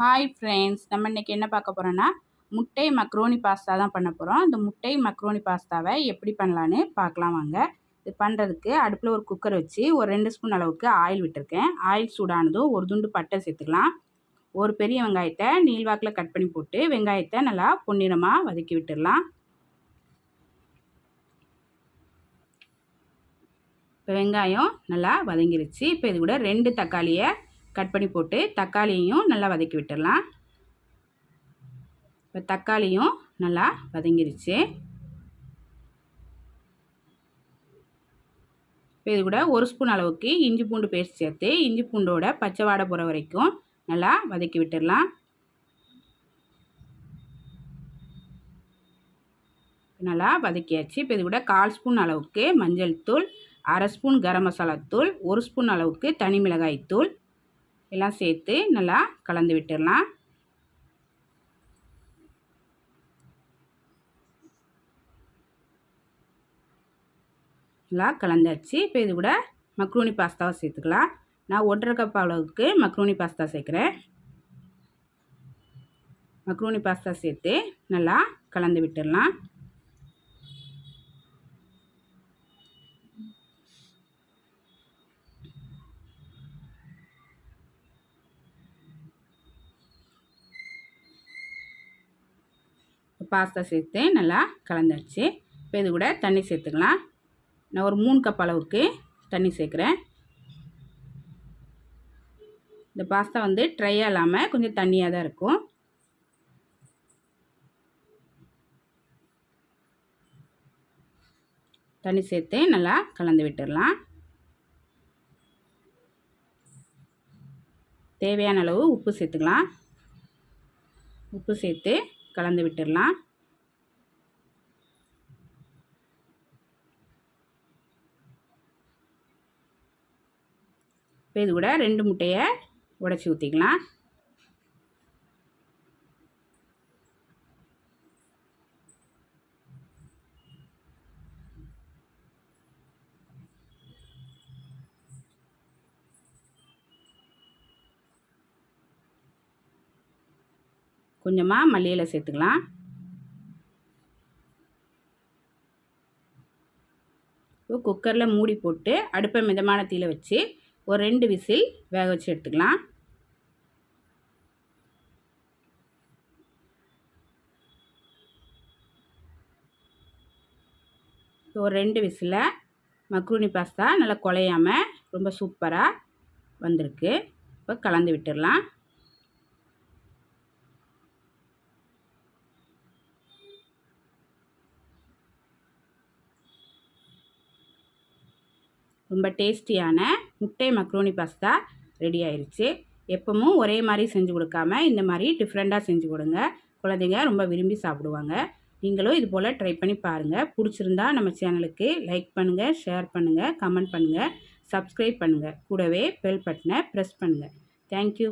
Hi friends நம்ம இன்றைக்கி என்ன பார்க்க போகிறோன்னா முட்டை மக்ரோனி பாஸ்தா தான் பண்ண போகிறோம் இந்த முட்டை மக்ரோனி பாஸ்தாவை எப்படி பண்ணலான்னு பார்க்கலாம் வாங்க. இது பண்ணுறதுக்கு அடுப்பில் ஒரு குக்கர் வச்சு ஒரு ரெண்டு ஸ்பூன் அளவுக்கு ஆயில் விட்டுருக்கேன். ஆயில் சூடானதும் ஒரு துண்டு பட்டை சேர்த்துக்கலாம். ஒரு பெரிய வெங்காயத்தை நீள்வாக்கில் கட் பண்ணி போட்டு வெங்காயத்தை நல்லா பொன்னிறமாக வதக்கி விட்டுடலாம் இப்போ வெங்காயம் நல்லா வதங்கிருச்சு. இப்போ இது கூட ரெண்டு தக்காளியை கட் பண்ணி போட்டு தக்காளியையும் நல்லா வதக்கி விட்டுடலாம். இப்போ தக்காளியும் நல்லா வதங்கிருச்சு. இப்போ இது கூட ஒரு ஸ்பூன் அளவுக்கு இஞ்சி பூண்டு பேஸ்ட் சேர்த்து இஞ்சி பூண்டோட பச்சை வாடை போகிற வரைக்கும் நல்லா வதக்கி விட்டுடலாம். நல்லா வதக்கியாச்சு. இப்போ இது கூட கால் ஸ்பூன் அளவுக்கு மஞ்சள் தூள் அரை ஸ்பூன் கரம் மசாலா தூள் ஒரு ஸ்பூன் அளவுக்கு தனி மிளகாய் தூள் எல்லாம் சேர்த்து நல்லா கலந்து விட்டுடலாம். நல்லா கலந்தாச்சு. இப்போ இது கூட மக்ரூனி பாஸ்தாவை சேர்த்துக்கலாம். நான் ஒன்றரை கப் அளவுக்கு மக்ரூனி பாஸ்தா சேர்க்குறேன். மக்ரூனி பாஸ்தா சேர்த்து நல்லா கலந்து விட்டுடலாம். பாஸ்தா சேர்த்து நல்லா கலந்தாச்சு. இப்போ இது கூட தண்ணி சேர்த்துக்கலாம். நான் ஒரு மூணு கப் அளவுக்கு தண்ணி சேர்க்குறேன். இந்த பாஸ்தா வந்து ட்ரையாக இல்லாமல் கொஞ்சம் தண்ணியாக தான் இருக்கும். தண்ணி சேர்த்து நல்லா கலந்து விட்டுடலாம். தேவையான அளவு உப்பு சேர்த்துக்கலாம். உப்பு சேர்த்து கலந்து விட்டுடலாம். இப்போ இது கூட ரெண்டு முட்டையை உடச்சி ஊற்றிக்கலாம் கொஞ்சமாக மல்லியில் சேர்த்துக்கலாம். குக்கரில் மூடி போட்டு அடுப்பை மிதமான தீயில வச்சு ஒரு ரெண்டு விசில் வேக வச்சு எடுத்துக்கலாம். ஒரு ரெண்டு விசில் மக்ரூனி பாஸ்தா நல்லா குலையாமல் ரொம்ப சூப்பராக வந்திருக்கு. இப்போ கலந்து விட்டுடலாம். ரொம்ப டேஸ்டியான முட்டை மக்ரோனி பாஸ்தா ரெடி ஆயிடுச்சு எப்பவும் ஒரே மாதிரி செஞ்சு கொடுக்காம இந்த மாதிரி டிஃப்ரெண்ட்டாக செஞ்சு கொடுங்க. குழந்தைங்க ரொம்ப விரும்பி சாப்பிடுவாங்க. நீங்களும் இது போல் ட்ரை பண்ணி பாருங்கள் பிடிச்சிருந்தா நம்ம சேனலுக்கு லைக் பண்ணுங்கள் ஷேர் பண்ணுங்கள் கமெண்ட் பண்ணுங்கள் சப்ஸ்கிரைப் பண்ணுங்கள் கூடவே பெல் பட்டனை ப்ரெஸ் பண்ணுங்கள் தேங்க்யூ